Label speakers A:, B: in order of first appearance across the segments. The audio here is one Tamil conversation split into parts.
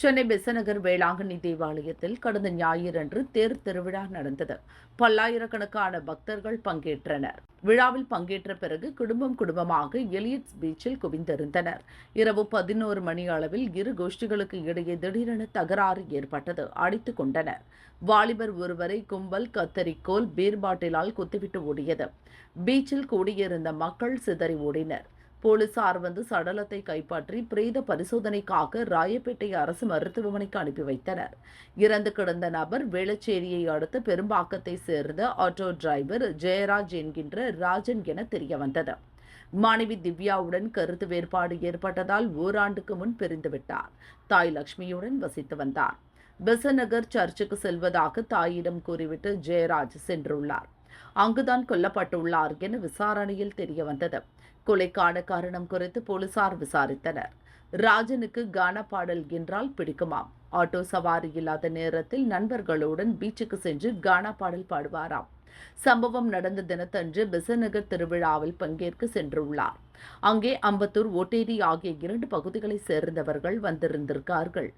A: சென்னை பெசநகர் வேளாங்கண்ணி தேவாலயத்தில் கடந்த ஞாயிறன்று தேர் திருவிழா நடந்தது. பல்லாயிரக்கணக்கான பக்தர்கள் பங்கேற்றனர். விழாவில் பங்கேற்ற பிறகு குடும்பம் குடும்பமாக எலியட்ஸ் பீச்சில் குவிந்திருந்தனர். இரவு பதினோரு மணி அளவில் இரு கோஷ்டிகளுக்கு இடையே திடீரென தகராறு ஏற்பட்டது. அடித்துக் கொண்டனர். வாலிபர் ஒருவரை கும்பல் கத்தரிக்கோல் பீர் பாட்டிலால் குத்திவிட்டு ஓடியது. பீச்சில் கூடியிருந்த மக்கள் சிதறி ஓடினர். போலீசார் வந்து சடலத்தை கைப்பற்றி பிரேத பரிசோதனைக்காக ராயப்பேட்டை அரசு மருத்துவமனைக்கு அனுப்பி வைத்தனர். இறந்து கிடந்த நபர் வேளச்சேரியை அடுத்த பெரும்பாக்கத்தை சேர்ந்த ஆட்டோ டிரைவர் ஜெயராஜ் என்கின்ற ராஜன் என தெரியவந்தது. மாணவி திவ்யாவுடன் கருத்து வேறுபாடு ஏற்பட்டதால் ஓராண்டுக்கு முன் பிரிந்துவிட்டார். தாய் லக்ஷ்மியுடன் வசித்து வந்தார். பெசநகர் சர்ச்சுக்கு செல்வதாக தாயிடம் கூறிவிட்டு ஜெயராஜ் சென்றுள்ளார். அங்குதான் கொல்லப்பட்டுள்ளார் என விசாரணையில் தெரிய வந்தது. கொலைக்கான காரணம் குறித்து போலீசார் விசாரித்தனர். ராஜனுக்கு கானா பாடல் என்றால் பிடிக்குமாம். ஆட்டோ சவாரி இல்லாத நேரத்தில் நண்பர்களுடன் பீச்சுக்கு சென்று கானா பாடல் பாடுவாராம். சம்பவம் நடந்த தினத்தன்று பெசநகர் திருவிழாவில் பங்கேற்க சென்றுள்ளார். அங்கே அம்பத்தூர் ஒட்டேரி ஆகிய இரண்டு பகுதிகளைச் சேர்ந்தவர்கள் வந்திருந்திருக்கார்கள்.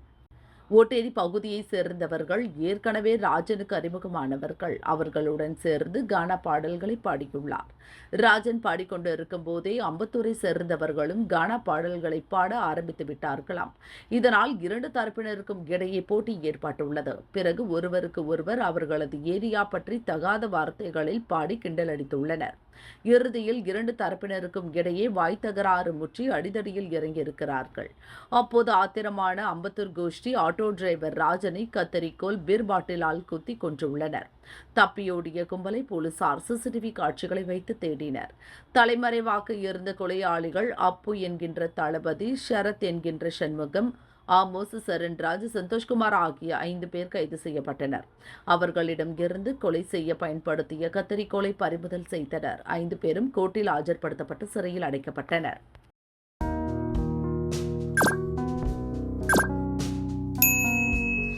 A: ஓட்டேரி பகுதியைச் சேர்ந்தவர்கள் ஏற்கனவே ராஜனுக்கு அறிமுகமானவர்கள் அவர்களுடன் சேர்ந்து கானா பாடல்களை பாடியுள்ளார். ராஜன் பாடிக்கொண்டு இருக்கும் போதே அம்பத்தூரை சேர்ந்தவர்களும் கானா பாடல்களை பாட ஆரம்பித்து விட்டார்களாம். இதனால் இரண்டு தரப்பினருக்கும் இடையே போட்டி ஏற்பட்டுள்ளது. பிறகு ஒருவருக்கு ஒருவர் அவர்களது ஏரியா பற்றி தகாத வார்த்தைகளில் பாடி கிண்டலடித்துள்ளனர் இறுதியில் இரண்டு தரப்பினருக்கும் இடையே வாய்த்தகராறு முற்றி அடிதடியில் இறங்கியிருக்கிறார்கள். அப்போது ஆத்திரமான அம்பத்தூர் கோஷ்டி ஆட்டோ டிரைவர் ராஜனை கத்தரிக்கோல் பீர் பாட்டிலால் குத்தி கொன்றுள்ளனர். தப்பியோடிய கும்பலை போலீசார் சிசிடிவி காட்சிகளை வைத்து தேடினர். தலைமறைவாக இருந்த கொலையாளிகள் அப்பு என்கின்ற தளபதி ஷரத் என்கின்ற சண்முகம் ஆமோஸ் சரண்ராஜ் சந்தோஷ்குமார் ஆகிய ஐந்து பேர் கைது செய்யப்பட்டனர். அவர்களிடம் இருந்து கொலை செய்ய பயன்படுத்திய கத்தரிக்கோலை பறிமுதல் செய்தனர். ஐந்து பேரும் கோர்ட்டில் ஆஜர்படுத்தப்பட்டு சிறையில் அடைக்கப்பட்டனர்.